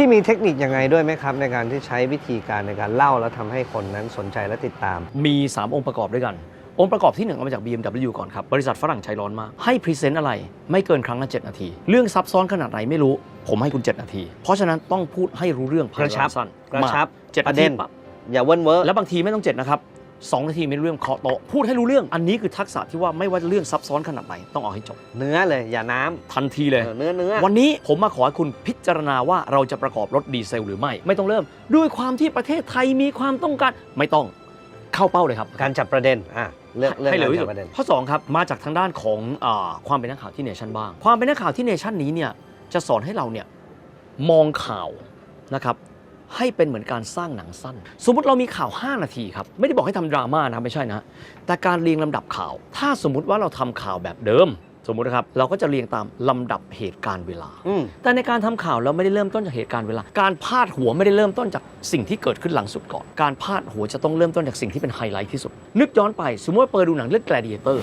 พี่มีเทคนิคยังไงด้วยไหมครับ ในการที่ใช้วิธีการในการเล่าแล้วทำให้คนนั้นสนใจและติดตาม มี 3 องค์ประกอบด้วยกัน องค์ประกอบที่1เอามาจาก BMW ก่อนครับ บริษัทฝรั่งใจร้อนมาก ให้พรีเซนต์อะไรไม่เกินครั้งละ7นาที เรื่องซับซ้อนขนาดไหนไม่รู้ ผมให้คุณ 7 นาที เพราะฉะนั้นต้องพูดให้รู้เรื่องภายกระชับในเวลาสั้นกระชับมาเจ็ดประนาเด็ทีน ปั๊บอย่าเวิ้นเว้อ แล้วบางทีไม่ต้อง 7 นะครับ 2นาทีไม่รู้เรื่องเคาะโต๊ะพูดให้รู้เรื่องอันนี้คือทักษะที่ว่าไม่ว่าจะเรื่องซับซ้อนขนาดไหนต้องเอาให้จบ เนื้อเลย อย่าน้ำทันทีเลยเออเนื้อเนื้อวันนี้ผมมาขอให้คุณพิจารณาว่าเราจะประกอบรถดีเซลหรือไม่ ไม่ต้องเริ่ม ด้วยความที่ประเทศไทยมีความต้องการไม่ต้องเข้าเป้าเลยครับการจับประเด็นอะเรื่องเรื่องให้เร็วการที่จัสุดบประเด็นข้อ2ครับมาจากทางด้านของอาความเป็นนักข่าวที่เนชั่นบ้าง ความเป็นนักข่าวที่เนชั่นนี้เนี่ยจะสอนให้เราเนี่ยมองข่าวนะครับ ให้เป็นเหมือนการสร้างหนังสั้น สมมุติเรามีข่าว 5 นาทีครับ ไม่ได้บอกให้ทำดราม่านะไม่ใช่นะ แต่การเรียงลำดับข่าว ถ้าสมมุติว่าเราทำข่าวแบบเดิม สมมุตินะครับ เราก็จะเรียงตามลำดับเหตุการณ์เวลาอืมแต่ในการทำข่าวเราไม่ได้เริ่มต้นจากเหตุการณ์เวลา การพาดหัวไม่ได้เริ่มต้นจากสิ่งที่เกิดขึ้นหลังสุดก่อน การพาดหัวจะต้องเริ่มต้นจากสิ่งที่เป็นไฮไลท์ที่สุด นึกย้อนไป สมมติว่าเปิดดูหนังเรื่อง Gladiator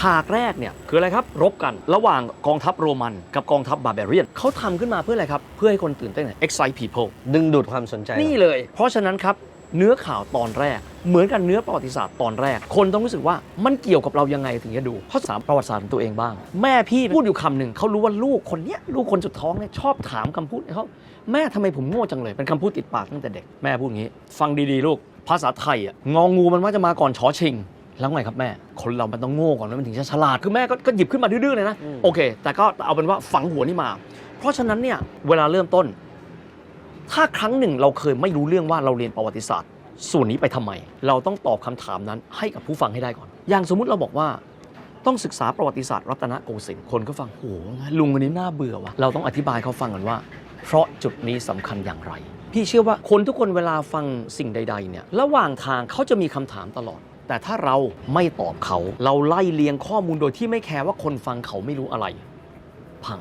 ฉากแรกเนี่ยคืออะไรครับรบกันระหว่างกองทัพโรมันกับกองทัพบาร์เบเรียนเขาทำขึ้นมาเพื่ออะไรครับเพื่อให้คนตื่นเต้น excite people ดึงดูดความสนใจนี่เลย เพราะฉะนั้นครับเนื้อข่าวตอนแรก เหมือนกันเนื้อประวัติศาสตร์ตอนแรก คนต้องรู้สึกว่ามันเกี่ยวกับเรายังไงถึงจะดูเพราะสามประวัติศาสตร์ของตัวเองบ้าง แม่พี่พูดอยู่คำหนึ่งเขารู้ว่าลูกคนเนี้ยลูกคนสุดท้องเนี่ยชอบถามคำพูดเขาแม่ทำไมผมโง่จังเลย เป็นคำพูดติดปากตั้งแต่เด็กแม่พูดอย่างนี้ ฟังดีๆ ลูกภาษาไทยอะงองูมันว่าจะมาก่อนชอชิง แล้วไงครับแม่ คนเรามันต้องโง่ก่อนแล้วมันถึงจะฉลาด คือแม่ก็ก็หยิบขึ้นมาดื้อๆเลยนะ โอเค แต่ก็เอาเป็นว่าฝังหัวนี่มา เพราะฉะนั้นเนี่ย เวลาเริ่มต้น ถ้าครั้งหนึ่งเราเคยไม่รู้เรื่องว่าเราเรียนประวัติศาสตร์ ส่วนนี้ไปทำไม เราต้องตอบคำถามนั้นให้กับผู้ฟังให้ได้ก่อน อย่างสมมุติเราบอกว่าต้องศึกษาประวัติศาสตร์รัตนโกสินทร์คนก็ฟังโหลุงคนนี้น่าเบื่อวะเราต้องอธิบายเขาฟังกันว่า เพราะจุดนี้สำคัญอย่างไร พี่เชื่อว่าคนทุกคนเวลาฟังสิ่งใด ๆ เนี่ย ระหว่างทางเขาจะมีคำถามตลอดแต่ถ้าเราไม่ตอบเขา เราไล่เลียงข้อมูลโดยที่ไม่แคร์ว่าคนฟังเขาไม่รู้อะไร พัง